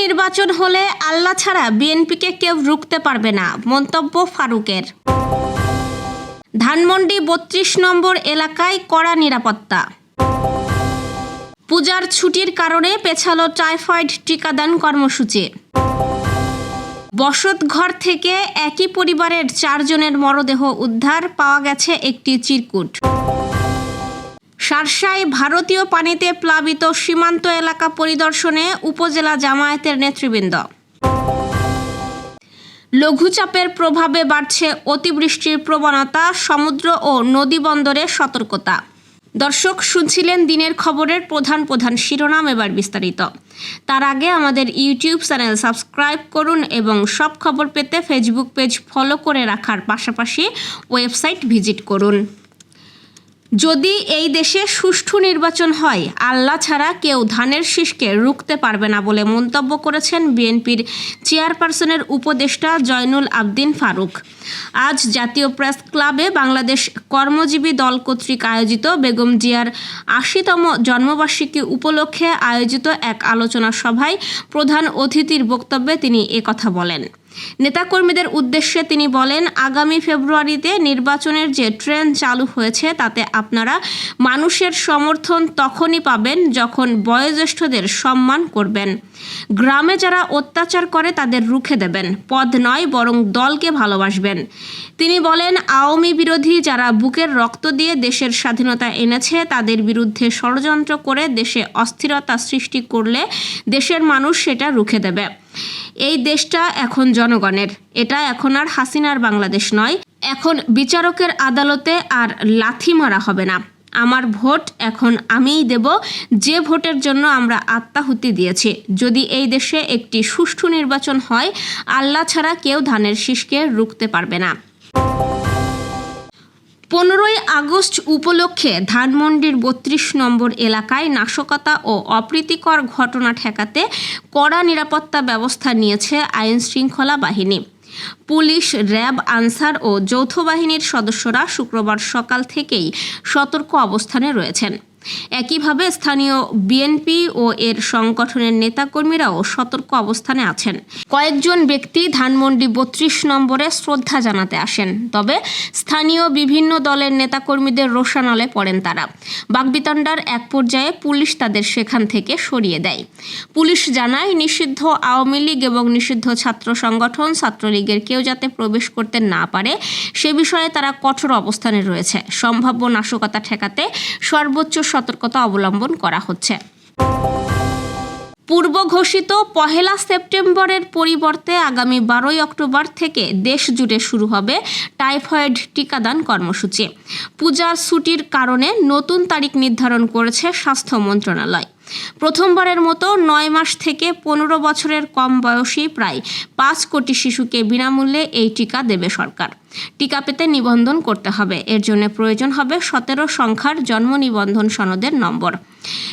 নির্বাচন হলে আল্লাহ ছাড়া বিএনপিকে কেউ রুখতে পারবে না, মন্তব্য ফারুকের। ধানমন্ডি বত্রিশ নম্বর এলাকায় কড়া নিরাপত্তা। পূজার ছুটির কারণে পেছালো টাইফয়েড টিকাদান কর্মসূচি। বসত ঘর থেকে একই পরিবারের চারজনের মরদেহ উদ্ধার, পাওয়া গেছে একটি চিরকুট। সারসায় ভারতীয় পানিতে প্লাবিত সীমান্ত এলাকা পরিদর্শনে উপজেলা জামায়াতের নেতৃবৃন্দ। লঘুচাপের প্রভাবে বাড়ছে অতিবৃষ্টির প্রবণতা, সমুদ্র ও নদী বন্দরে সতর্কতা। দর্শক, শুনছিলেন দিনের খবরের প্রধান প্রধান শিরোনাম এবার বিস্তারিত। তার আগে আমাদের ইউটিউব চ্যানেল সাবস্ক্রাইব করুন এবং সব খবর পেতে ফেসবুক পেজ ফলো করে রাখার পাশাপাশি ওয়েবসাইট ভিজিট করুন। যদি এই দেশে সুষ্ঠু নির্বাচন হয়, আল্লাহ ছাড়া কেউ ধানের শীষকে রুখতে পারবে না বলে মন্তব্য করেছেন বিএনপির চেয়ারপারসনের উপদেষ্টা জয়নুল আবদিন ফারুক। আজ জাতীয় প্রেস ক্লাবে বাংলাদেশ কর্মজীবী দল কর্তৃক আয়োজিত বেগম জিয়ার আশিতম জন্মবার্ষিকী উপলক্ষে আয়োজিত এক আলোচনা সভায় প্রধান অতিথির বক্তব্যে তিনি একথা বলেন। নেতাকর্মীদের উদ্দেশ্যে তিনি বলেন, আগামী ফেব্রুয়ারিতে নির্বাচনের যে ট্রেন চালু হয়েছে, তাতে আপনারা মানুষের সমর্থন তখনই পাবেন যখন বয়োজ্যেষ্ঠদের সম্মান করবেন। গ্রামে যারা অত্যাচার করে, তাদের রুখে দেবেন। পদ নয়, বরং দলকে ভালোবাসবেন। তিনি বলেন, আওয়ামী বিরোধী যারা বুকের রক্ত দিয়ে দেশের স্বাধীনতা এনেছে, তাদের বিরুদ্ধে ষড়যন্ত্র করে দেশে অস্থিরতা সৃষ্টি করলে দেশের মানুষ সেটা রুখে দেবে। এই দেশটা এখন জনগণের। এটা এখন আর হাসিনার বাংলাদেশ নয়। এখন বিচারকের আদালতে আর লাথি মারা হবে না। আমার ভোট এখন আমিই দেব। যে ভোটের জন্য আমরা আত্মাহুতি দিয়েছি। যদি এই দেশে একটি সুষ্ঠু নির্বাচন হয়, আল্লাহ ছাড়া কেউ ধানের শীষকে রুখতে পারবে না। পনেরোই আগস্ট উপলক্ষে ধানমন্ডির বত্রিশ নম্বর এলাকায় নাশকতা ও অপ্রীতিকর ঘটনা ঠেকাতে কড়া নিরাপত্তা ব্যবস্থা নিয়েছে আইন শৃঙ্খলা বাহিনী। পুলিশ, র্যাব, আনসার ও যৌথ বাহিনীর সদস্যরা শুক্রবার সকাল থেকেই সতর্ক অবস্থানে রয়েছেন। একইভাবে স্থানীয় বিএনপি ও এর সংগঠনের নেতাকর্মীরাও সতর্ক অবস্থানে আছেন। কয়েকজন ব্যক্তি ধানমন্ডি বত্রিশ নম্বরে শ্রদ্ধা জানাতে আসেন। তবে স্থানীয় বিভিন্ন দলের নেতাকর্মীদের রোষানলে পড়েন তারা। বাগবিতণ্ডার এক পর্যায়ে পুলিশ তাদের সেখান থেকে সরিয়ে দেয়। পুলিশ জানায়, নিষিদ্ধ আওয়ামী লীগ এবং নিষিদ্ধ ছাত্র সংগঠন ছাত্রলীগের কেউ যাতে প্রবেশ করতে না পারে, সে বিষয়ে তারা কঠোর অবস্থানে রয়েছে। সম্ভাব্য নাশকতা ঠেকাতে সর্বোচ্চ সতর্কতা অবলম্বন করা হচ্ছে। পূর্ব ঘোষিত পহেলা সেপ্টেম্বরের পরিবর্তে আগামী বারোই অক্টোবর থেকে দেশ জুড়ে শুরু হবে টাইফয়েড টিকাদান কর্মসূচি। পূজার ছুটির কারণে নতুন তারিখ নির্ধারণ করেছে স্বাস্থ্য মন্ত্রণালয়। প্রথমবারের মতো নয় মাস থেকে পনেরো বছরের কম বয়সী প্রায় পাঁচ কোটি শিশুকে বিনামূল্যে এই টিকা দেবে সরকার। টিকা পেতে নিবন্ধন করতে হবে। এর জন্য প্রয়োজন হবে সতেরো সংখ্যার জন্ম নিবন্ধন সনদের নম্বর।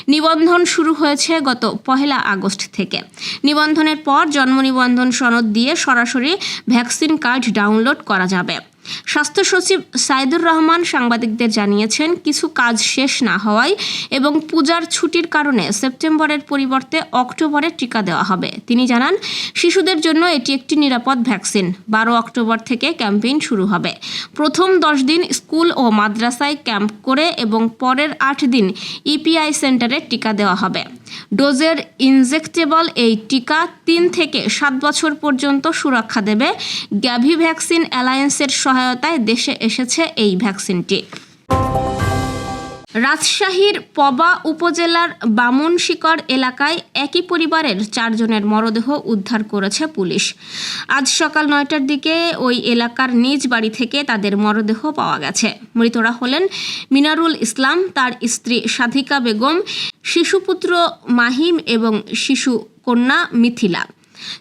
নিবন্ধন শুরু হয়েছে গত পহেলা আগস্ট থেকে। নিবন্ধনের পর জন্ম নিবন্ধন সনদ দিয়ে সরাসরি ভ্যাকসিন কার্ড ডাউনলোড করা যাবে। স্বাস্থ্য সচিব সাইদুর রহমান সাংবাদিকদের জানিয়েছেন, কিছু কাজ শেষ না হওয়ায় এবং পূজার ছুটির কারণে সেপ্টেম্বরের পরিবর্তে অক্টোবরে টিকা দেওয়া হবে। তিনি জানান, শিশুদের জন্য এটি একটি নিরাপদ ভ্যাকসিন। বারো অক্টোবর থেকে ক্যাম্পেইন শুরু হবে। প্রথম দশ দিন স্কুল ও মাদ্রাসায় ক্যাম্প করে এবং পরের আট দিন ইপিআই সেন্টারে টিকা দেওয়া হবে। ডোজের ইনজেক্টেবল এই টিকা তিন থেকে সাত বছর পর্যন্ত সুরক্ষা দেবে। গ্যাভি ভ্যাকসিন অ্যালায়েন্সের সহায়তায় দেশে এসেছে এই ভ্যাকসিনটি। রাজশাহীর পবা উপজেলার বামুনশিকর এলাকায় একই পরিবারের চারজনের মরদেহ উদ্ধার করেছে পুলিশ। আজ সকাল নয়টার দিকে ওই এলাকার নিজ বাড়ি থেকে তাদের মরদেহ পাওয়া গেছে। মৃতরা হলেন মিনারুল ইসলাম, তার স্ত্রী সাধিকা বেগম, শিশুপুত্র মাহিম এবং শিশু কন্যা মিথিলা।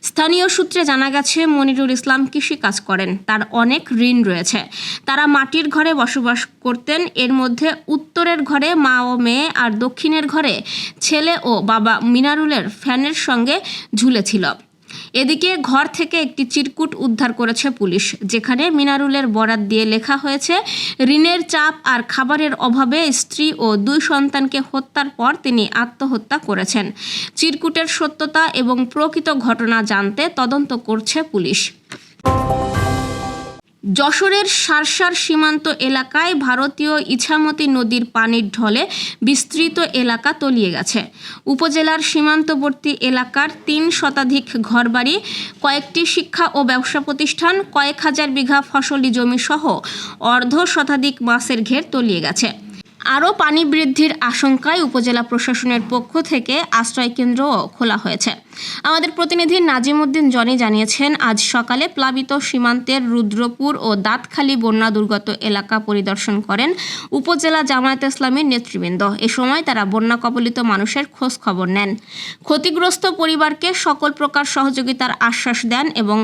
স্থানীয় সূত্রে জানা গেছে, মনিরুল ইসলাম কৃষি কাজ করেন। তার অনেক ঋণ রয়েছে। তারা মাটির ঘরে বসবাস করতেন। এর মধ্যে উত্তরের ঘরে মা ও মেয়ে আর দক্ষিণের ঘরে ছেলে ও বাবা মিনারুলের ফ্যানের সঙ্গে ঝুলেছিল। এদিকে ঘর থেকে একটি চিরকুট উদ্ধার করেছে পুলিশ, যেখানে মিনারুলের বরাত দিয়ে লেখা হয়েছে, ঋণের চাপ আর খাবারের অভাবে স্ত্রী ও দুই সন্তানকে হত্যার পর তিনি আত্মহত্যা করেছেন। চিরকুটের সত্যতা এবং প্রকৃত ঘটনা জানতে তদন্ত করছে পুলিশ। যশোরের সারসার সীমান্ত এলাকায় ভারতীয় ইছামতি নদীর পানির ঢলে বিস্তৃত এলাকা তলিয়ে গেছে। উপজেলার সীমান্তবর্তী এলাকার তিন শতাধিক ঘরবাড়ি, কয়েকটি শিক্ষা ও ব্যবসা প্রতিষ্ঠান, কয়েক হাজার বিঘা ফসলি জমিসহ অর্ধ শতাধিক মাছের ঘের তলিয়ে গেছে। আরও পানি বৃদ্ধির আশঙ্কায় উপজেলা প্রশাসনের পক্ষ থেকে আশ্রয়কেন্দ্রও খোলা হয়েছে। আমাদের প্রতিনিধি নাজিমুদ্দিন জনি জানিয়েছেন, আজ সকালে প্লাবিত সীমান্তের রুদ্রপুর ও দাঁতখালী বন্যা দুর্গত এলাকা পরিদর্শন করেন উপজেলা জামায়াত ইসলামের নেতৃবৃন্দ। এ সময় তারা বন্যা কবলিত মানুষের খোঁজ খবর নেন। ক্ষতিগ্রস্ত পরিবারকে সকল প্রকার সহযোগিতার আশ্বাস দেন এবং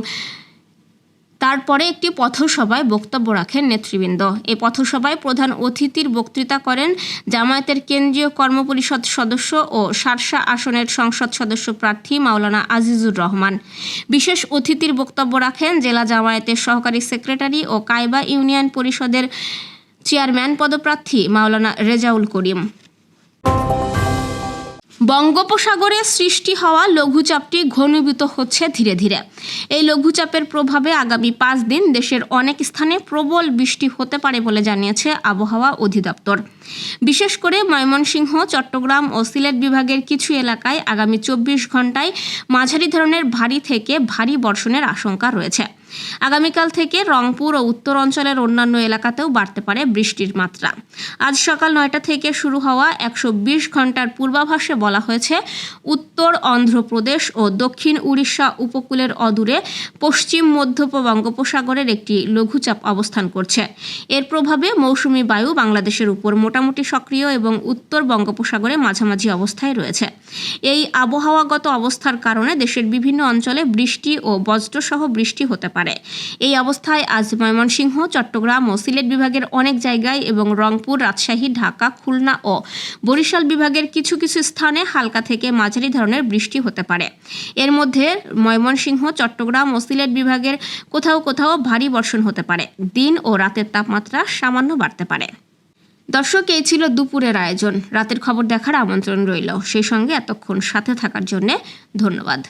তারপরে একটি পথসভায় বক্তব্য রাখেন নেতৃবৃন্দ। এই পথসভায় প্রধান অতিথির বক্তৃতা করেন জামায়াতের কেন্দ্রীয় কর্মপরিষদ সদস্য ও সারসা আসনের সংসদ সদস্য প্রার্থী মাওলানা আজিজুর রহমান। বিশেষ অতিথির বক্তব্য রাখেন জেলা জামায়াতের সহকারী সেক্রেটারি ও কায়বা ইউনিয়ন পরিষদের চেয়ারম্যান পদপ্রার্থী মাওলানা রেজাউল করিম। বঙ্গোপসাগরে সৃষ্টি হওয়া লঘুচাপটি ঘনীভূত হচ্ছে ধীরে ধীরে। এই লঘুচাপের প্রভাবে আগামী পাঁচ দিন দেশের অনেক স্থানে প্রবল বৃষ্টি হতে পারে বলে জানিয়েছে আবহাওয়া অধিদপ্তর। বিশেষ করে ময়মনসিংহ, চট্টগ্রাম ও সিলেট বিভাগের কিছু এলাকায় আগামী চব্বিশ ঘন্টায় মাঝারি ধরনের ভারী থেকে ভারী বর্ষণের আশঙ্কা রয়েছে। আগামীকাল থেকে রংপুর ও উত্তর অঞ্চলের অন্যান্য এলাকাতেও বাড়তে পারে বৃষ্টির মাত্রা। আজ সকাল নয়টা থেকে শুরু হওয়া একশো বিশ ঘণ্টার পূর্বাভাসে বলা হয়েছে, উত্তর অন্ধ্রপ্রদেশ ও দক্ষিণ উড়িষ্যা উপকূলের অদূরে পশ্চিম মধ্য বঙ্গোপসাগরের একটি লঘুচাপ অবস্থান করছে। এর প্রভাবে মৌসুমি বায়ু বাংলাদেশের উপর মোটামুটি সক্রিয় এবং উত্তর বঙ্গোপসাগরে মাঝামাঝি অবস্থায় রয়েছে। এই আবহাওয়াগত অবস্থার কারণে দেশের বিভিন্ন অঞ্চলে বৃষ্টি ও বজ্রসহ বৃষ্টি হতে পারে। এই অবস্থায় আজ ময়মনসিংহ, চট্টগ্রাম ও সিলেট বিভাগের অনেক জায়গায় এবং রংপুর, রাজশাহী, ঢাকা, খুলনা ও বরিশাল বিভাগের কিছু কিছু স্থানে হালকা থেকে মাঝারি ধরনের বৃষ্টি হতে পারে। এর মধ্যে ময়মনসিংহ, চট্টগ্রাম ও সিলেট বিভাগের কোথাও কোথাও ভারী বর্ষণ হতে পারে। দিন ও রাতের তাপমাত্রা সামান্য বাড়তে পারে। দর্শক, এই ছিল দুপুরের আয়োজন। রাতের খবর দেখার আমন্ত্রণ রইল। সেই সঙ্গে এতক্ষণ সাথে থাকার জন্যে ধন্যবাদ।